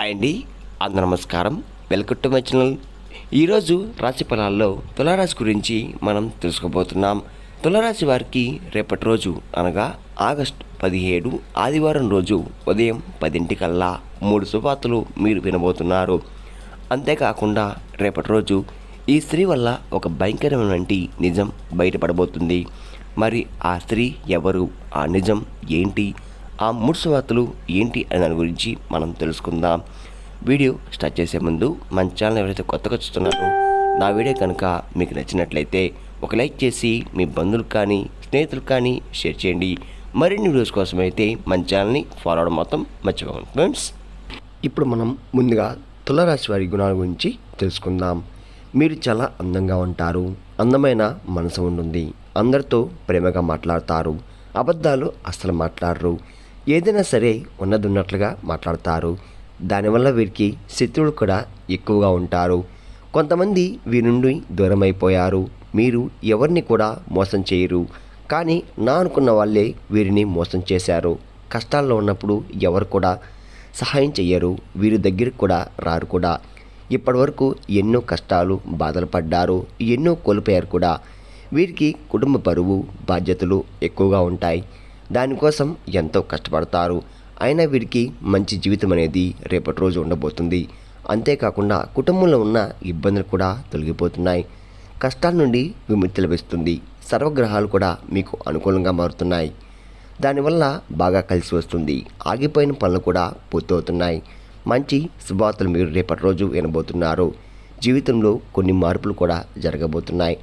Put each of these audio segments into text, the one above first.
అండి అందరూ నమస్కారం. వెల్కమ్ టు మై ఛానల్ ఈరోజు రాశి ఫలాల్లో తులారాశి గురించి మనం తెలుసుకోబోతున్నాం. తులారాశి వారికి రేపటి రోజు అనగా ఆగస్టు పదిహేడు ఆదివారం రోజు ఉదయం పదింటికల్లా మూడు శుభార్తలు మీరు వినబోతున్నారు. అంతేకాకుండా రేపటి రోజు ఈ స్త్రీ వల్ల ఒక భయంకరమైనటువంటి నిజం బయటపడబోతుంది. మరి ఆ స్త్రీ ఎవరు? ఆ నిజం ఏంటి? ఆ మూడు ఏంటి అనే దాని గురించి మనం తెలుసుకుందాం. వీడియో స్టార్ట్ చేసే ముందు మన ఛానల్ ఎవరైతే కొత్తగా చూస్తున్నారో నా వీడియో కనుక మీకు నచ్చినట్లయితే ఒక లైక్ చేసి మీ బంధువులకు కానీ స్నేహితులకు కానీ షేర్ చేయండి. మరిన్ని వీడియోస్ కోసం అయితే మన ఛానల్ని ఫాలో అవడం మొత్తం మర్చిపోకండి ఫ్రెండ్స్. ఇప్పుడు మనం ముందుగా తులరాశి వారి గుణాల గురించి తెలుసుకుందాం. మీరు చాలా అందంగా ఉంటారు అందమైన మనసు ఉంటుంది అందరితో ప్రేమగా మాట్లాడతారు అబద్ధాలు అస్సలు మాట్లాడరు ఏదైనా సరే ఉన్నదిన్నట్లుగా మాట్లాడతారు. దానివల్ల వీరికి శత్రువులు కూడా ఎక్కువగా ఉంటారు. కొంతమంది వీరి నుండి దూరం అయిపోయారు మీరు ఎవరిని కూడా మోసం చేయరు. కానీ నా అనుకున్న వాళ్ళే వీరిని మోసం చేశారు. కష్టాల్లో ఉన్నప్పుడు ఎవరు కూడా సహాయం చెయ్యరు. వీరి దగ్గరికి కూడా రారు కూడా. ఇప్పటివరకు ఎన్నో కష్టాలు బాధలు పడ్డారు. ఎన్నో కోల్పోయారు కూడా. వీరికి కుటుంబ బరువు బాధ్యతలు ఎక్కువగా ఉంటాయి. దానికోసం ఎంతో కష్టపడతారు. అయినా వీరికి మంచి జీవితం అనేది రేపటి రోజు ఉండబోతుంది. అంతేకాకుండా కుటుంబంలో ఉన్న ఇబ్బందులు కూడా తొలగిపోతున్నాయి. కష్టాల నుండి విముక్తి లభిస్తుంది. సర్వగ్రహాలు కూడా మీకు అనుకూలంగా మారుతున్నాయి. దానివల్ల బాగా కలిసి వస్తుంది. ఆగిపోయిన పనులు కూడా పూర్తవుతున్నాయి. మంచి శుభార్తలు మీరు రేపటి రోజు వినబోతున్నారు. జీవితంలో కొన్ని మార్పులు కూడా జరగబోతున్నాయి.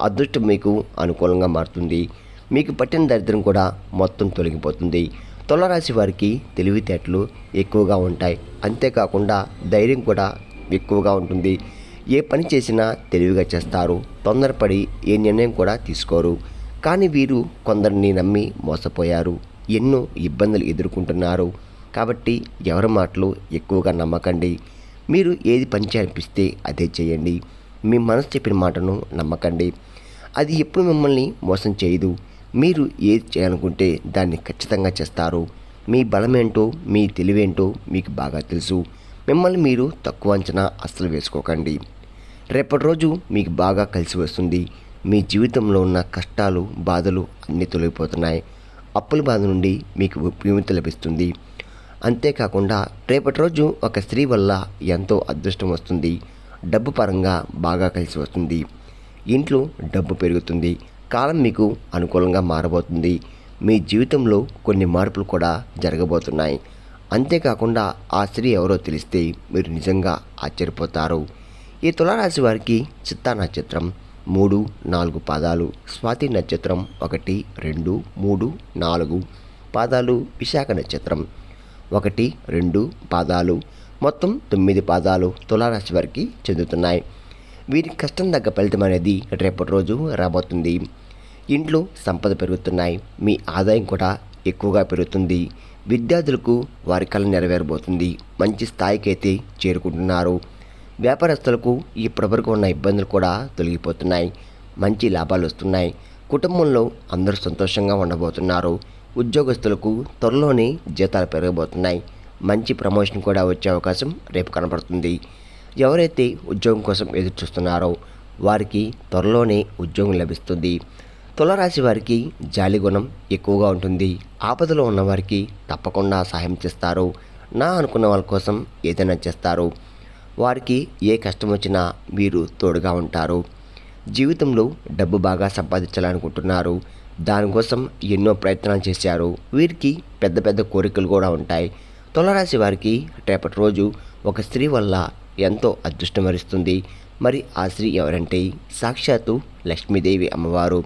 అదృష్టం మీకు అనుకూలంగా మారుతుంది. మీకు పట్టిన దరిద్రం కూడా మొత్తం తొలగిపోతుంది. తులరాశి వారికి తెలివితేటలు ఎక్కువగా ఉంటాయి. అంతేకాకుండా ధైర్యం కూడా ఎక్కువగా ఉంటుంది. ఏ పని చేసినా తెలివిగా చేస్తారు. తొందరపడి ఏ నిర్ణయం కూడా తీసుకోరు. కానీ వీరు కొందరిని నమ్మి మోసపోయారు. ఎన్నో ఇబ్బందులు ఎదుర్కొంటున్నారు. కాబట్టి ఎవరి మాటలు ఎక్కువగా నమ్మకండి. మీరు ఏది పని చేయనిపిస్తే అదే చేయండి. మీ మనసు చెప్పిన మాటను నమ్మకండి. అది ఎప్పుడు మిమ్మల్ని మోసం చేయదు. మీరు ఏది చేయాలనుకుంటే దాన్ని ఖచ్చితంగా చేస్తారు. మీ బలమేంటో మీ తెలివేంటో మీకు బాగా తెలుసు. మిమ్మల్ని మీరు తక్కువ అంచనా అస్సలు వేసుకోకండి. రేపటి రోజు మీకు బాగా కలిసి వస్తుంది. మీ జీవితంలో ఉన్న కష్టాలు బాధలు అన్నీ తొలగిపోతున్నాయి. అప్పుల బాధ నుండి మీకు విముక్తి లభిస్తుంది. అంతేకాకుండా రేపటి రోజు ఒక స్త్రీ వల్ల ఎంతో అదృష్టం వస్తుంది. డబ్బు పరంగా బాగా కలిసి వస్తుంది. ఇంట్లో డబ్బు పెరుగుతుంది. కాలం మీకు అనుకూలంగా మారబోతుంది. మీ జీవితంలో కొన్ని మార్పులు కూడా జరగబోతున్నాయి. అంతేకాకుండా ఆ స్త్రీ ఎవరో తెలిస్తే మీరు నిజంగా ఆశ్చర్యపోతారు. ఈ తులారాశి వారికి చిత్తా నక్షత్రం మూడు నాలుగు పాదాలు స్వాతి నక్షత్రం ఒకటి రెండు మూడు నాలుగు పాదాలు విశాఖ నక్షత్రం ఒకటి రెండు పాదాలు మొత్తం తొమ్మిది పాదాలు తులారాశి వారికి చెందుతున్నాయి. వీరి కష్టం తగ్గ ఫలితం అనేది రేపటి రోజు రాబోతుంది. ఇంట్లో సంపద పెరుగుతున్నాయి. మీ ఆదాయం కూడా ఎక్కువగా పెరుగుతుంది. విద్యార్థులకు వారి కళ నెరవేరబోతుంది. మంచి స్థాయికి అయితే చేరుకుంటున్నారు. వ్యాపారస్తులకు ఇప్పటివరకు ఉన్న ఇబ్బందులు కూడా తొలగిపోతున్నాయి. మంచి లాభాలు వస్తున్నాయి. కుటుంబంలో అందరూ సంతోషంగా ఉండబోతున్నారు. ఉద్యోగస్తులకు త్వరలోనే జీతాలు పెరగబోతున్నాయి. మంచి ప్రమోషన్ కూడా వచ్చే అవకాశం రేపు కనబడుతుంది. ఎవరైతే ఉద్యోగం కోసం ఎదురు చూస్తున్నారో వారికి త్వరలోనే ఉద్యోగం లభిస్తుంది. తులరాశి వారికి జాలి గుణం ఎక్కువగా ఉంటుంది. ఆపదలో ఉన్నవారికి తప్పకుండా సహాయం చేస్తారు. నా అనుకున్న వాళ్ళ కోసం ఏదైనా చేస్తారు. వారికి ఏ కష్టం వచ్చినా వీరు తోడుగా ఉంటారు. జీవితంలో డబ్బు బాగా సంపాదించాలనుకుంటున్నారు. దానికోసం ఎన్నో ప్రయత్నాలు చేశారు. వీరికి పెద్ద పెద్ద కోరికలు కూడా ఉంటాయి. తులరాశి వారికి రేపటి రోజు ఒక స్త్రీ వల్ల ఎంతో అదృష్టం వరిస్తుంది. మరి ఆ స్త్రీ ఎవరంటే సాక్షాత్తు లక్ష్మీదేవి అమ్మవారు.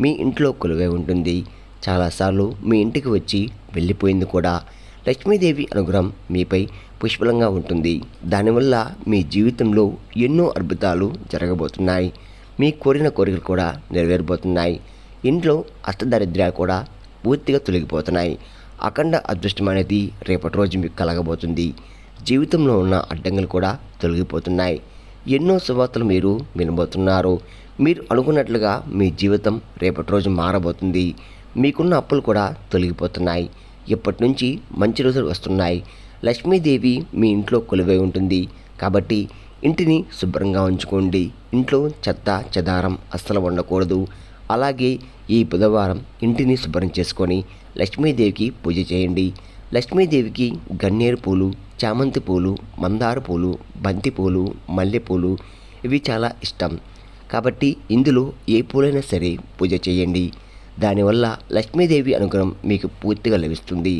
మీ ఇంట్లో కొలువై ఉంటుంది. చాలాసార్లు మీ ఇంటికి వచ్చి వెళ్ళిపోయింది కూడా. లక్ష్మీదేవి అనుగ్రహం మీపై పుష్పలంగా ఉంటుంది. దానివల్ల మీ జీవితంలో ఎన్నో అద్భుతాలు జరగబోతున్నాయి. మీ కోరిన కోరికలు కూడా నెరవేరబోతున్నాయి. ఇంట్లో అష్టదారిద్ర్యాలు కూడా పూర్తిగా తొలగిపోతున్నాయి. అఖండ అదృష్టం అనేది రేపటి రోజు మీకు కలగబోతుంది. జీవితంలో ఉన్న అడ్డంకులు కూడా తొలగిపోతున్నాయి. ఎన్నో శుభార్తలు మీరు వినబోతున్నారు. మీరు అనుకున్నట్లుగా మీ జీవితం రేపటి రోజు మారబోతుంది. మీకున్న అప్పులు కూడా తొలగిపోతున్నాయి. ఇప్పటి నుంచి మంచి రోజులు వస్తున్నాయి. లక్ష్మీదేవి మీ ఇంట్లో కొలువై ఉంటుంది. కాబట్టి ఇంటిని శుభ్రంగా ఉంచుకోండి. ఇంట్లో చెత్త చెదారం అస్సలు ఉండకూడదు అలాగే ఈ బుధవారం ఇంటిని శుభ్రం చేసుకొని లక్ష్మీదేవికి పూజ చేయండి. లక్ష్మీదేవికి గన్నేరు పూలు చామంతి పూలు మందార పూలు బంతి పూలు మల్లెపూలు ఇవి చాలా ఇష్టం. కాబట్టి ఇందులో ఏ పూలైనా సరే పూజ చేయండి. దానివల్ల లక్ష్మీదేవి అనుగ్రహం మీకు పూర్తిగా లభిస్తుంది.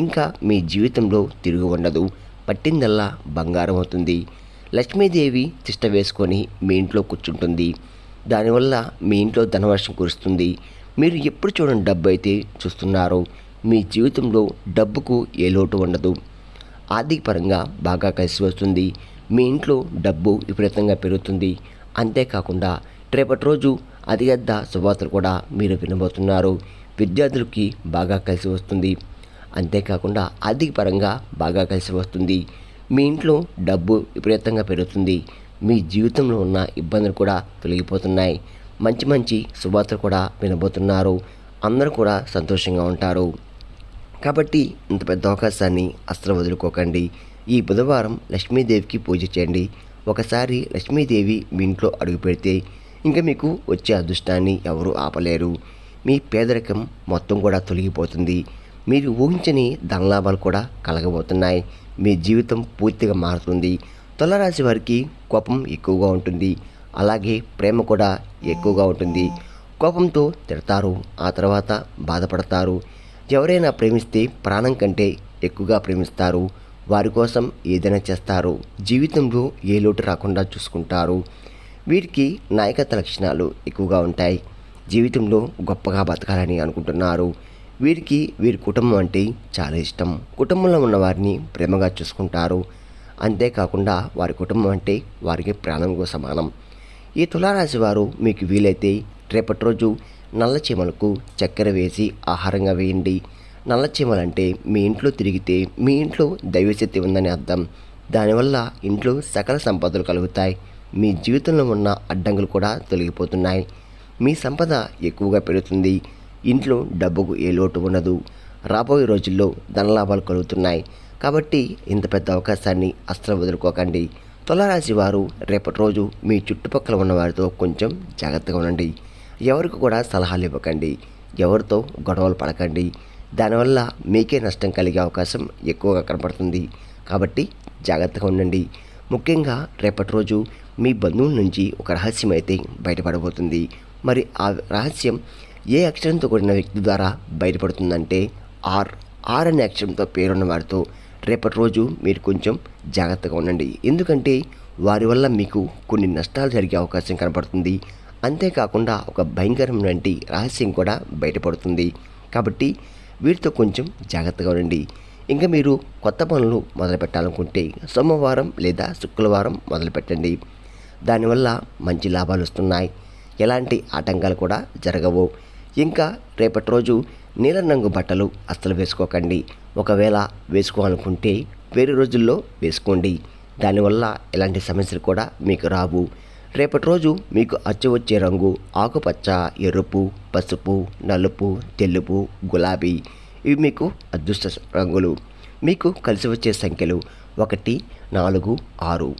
ఇంకా మీ జీవితంలో తిరుగు ఉండదు. పట్టిందల్లా బంగారం అవుతుంది. లక్ష్మీదేవి తిష్ట వేసుకొని మీ ఇంట్లో కూర్చుంటుంది. దానివల్ల మీ ఇంట్లో ధనవర్షం కురుస్తుంది. మీరు ఎప్పుడు చూడండి డబ్బు అయితే చూస్తున్నారో మీ జీవితంలో డబ్బుకు ఏ లోటు ఉండదు. ఆర్థికపరంగా బాగా కలిసి వస్తుంది. మీ ఇంట్లో డబ్బు విపరీతంగా పెరుగుతుంది. అంతేకాకుండా రేపటి రోజు అతిగద్ద శుభార్తలు కూడా మీరు వినబోతున్నారు. విద్యార్థులకి బాగా కలిసి వస్తుంది. అంతేకాకుండా ఆర్థిక పరంగా బాగా కలిసి వస్తుంది. మీ ఇంట్లో డబ్బు విపరీతంగా పెరుగుతుంది. మీ జీవితంలో ఉన్న ఇబ్బందులు కూడా తొలగిపోతున్నాయి. మంచి మంచి శుభార్తలు కూడా వినబోతున్నారు. అందరూ కూడా సంతోషంగా ఉంటారు. కాబట్టి ఇంత పెద్ద అవకాశాన్ని అస్సలు వదులుకోకండి. ఈ బుధవారం లక్ష్మీదేవికి పూజ చేయండి. ఒకసారి లక్ష్మీదేవి మీ ఇంట్లో అడుగుపెడితే ఇంకా మీకు వచ్చే అదృష్టాన్ని ఎవరు ఆపలేరు. మీ పేదరికం మొత్తం కూడా తొలగిపోతుంది. మీరు ఊహించని ధనలాభాలు కూడా కలగబోతున్నాయి. మీ జీవితం పూర్తిగా మారుతుంది. తులరాశి వారికి కోపం ఎక్కువగా ఉంటుంది. అలాగే ప్రేమ కూడా ఎక్కువగా ఉంటుంది. కోపంతో తిడతారు ఆ తర్వాత బాధపడతారు. ఎవరైనా ప్రేమిస్తే ప్రాణం కంటే ఎక్కువగా ప్రేమిస్తారు. వారి కోసం ఏదైనా చేస్తారు. జీవితంలో ఏ లోటు రాకుండా చూసుకుంటారు. వీరికి నాయకత్వ లక్షణాలు ఎక్కువగా ఉంటాయి. జీవితంలో గొప్పగా బతకాలని అనుకుంటున్నారు. వీరికి వీరి కుటుంబం అంటే చాలా ఇష్టం. కుటుంబంలో ఉన్న వారిని ప్రేమగా చూసుకుంటారు. అంతేకాకుండా వారి కుటుంబం అంటే వారికి ప్రాణంకు సమానం. ఈ తులారాశి వారు మీకు వీలైతే రేపటి రోజు నల్ల చీమలకు చక్కెర వేసి ఆహారంగా వేయండి. నల్లచీమలంటే మీ ఇంట్లో తిరిగితే మీ ఇంట్లో దైవశక్తి ఉందని అర్థం. దానివల్ల ఇంట్లో సకల సంపదలు కలుగుతాయి. మీ జీవితంలో ఉన్న అడ్డంకులు కూడా తొలగిపోతున్నాయి. మీ సంపద ఎక్కువగా పెరుగుతుంది. ఇంట్లో డబ్బుకు ఏ లోటు ఉండదు. రాబోయే రోజుల్లో ధనలాభాలు కలుగుతున్నాయి. కాబట్టి ఇంత పెద్ద అవకాశాన్ని అస్సలు వదులుకోకండి. తులారాశి వారు రేపటి రోజు మీ చుట్టుపక్కల ఉన్నవారితో కొంచెం జాగ్రత్తగా ఉండండి. ఎవరికి కూడా సలహాలు ఇవ్వకండి. ఎవరితో గొడవలు పడకండి. దానివల్ల మీకే నష్టం కలిగే అవకాశం ఎక్కువగా కనపడుతుంది. కాబట్టి జాగ్రత్తగా ఉండండి. ముఖ్యంగా రేపటి రోజు మీ బంధువుల నుంచి ఒక రహస్యం అయితే బయటపడబోతుంది. మరి ఆ రహస్యం ఏ అక్షరంతో కూడిన వ్యక్తి ద్వారా బయటపడుతుందంటే ఆర్. ఆర్ అనే అక్షరంతో పేరున్న వారితో రేపటి రోజు మీరు కొంచెం జాగ్రత్తగా ఉండండి. ఎందుకంటే వారి వల్ల మీకు కొన్ని నష్టాలు జరిగే అవకాశం కనపడుతుంది. అంతేకాకుండా ఒక భయంకరమైనటువంటి రహస్యం కూడా బయటపడుతుంది. కాబట్టి వీటితో కొంచెం జాగ్రత్తగా ఉండండి. ఇంకా మీరు కొత్త పనులు మొదలు పెట్టాలనుకుంటే సోమవారం లేదా శుక్రవారం మొదలు పెట్టండి దానివల్ల మంచి లాభాలు వస్తున్నాయి. ఎలాంటి ఆటంకాలు కూడా జరగవు. ఇంకా రేపటి రోజు నీలం రంగు బట్టలు అస్సలు వేసుకోకండి. ఒకవేళ వేసుకోవాలనుకుంటే వేరే రోజుల్లో వేసుకోండి. దానివల్ల ఎలాంటి సమస్యలు కూడా మీకు రావు. రేపటి రోజు మీకు అచ్చు వచ్చే రంగు ఆకుపచ్చ ఎరుపు పసుపు నలుపు తెలుపు గులాబీ ఇవి మీకు అదృష్ట రంగులు. మీకు కలిసి వచ్చే సంఖ్యలు ఒకటి నాలుగు ఆరు.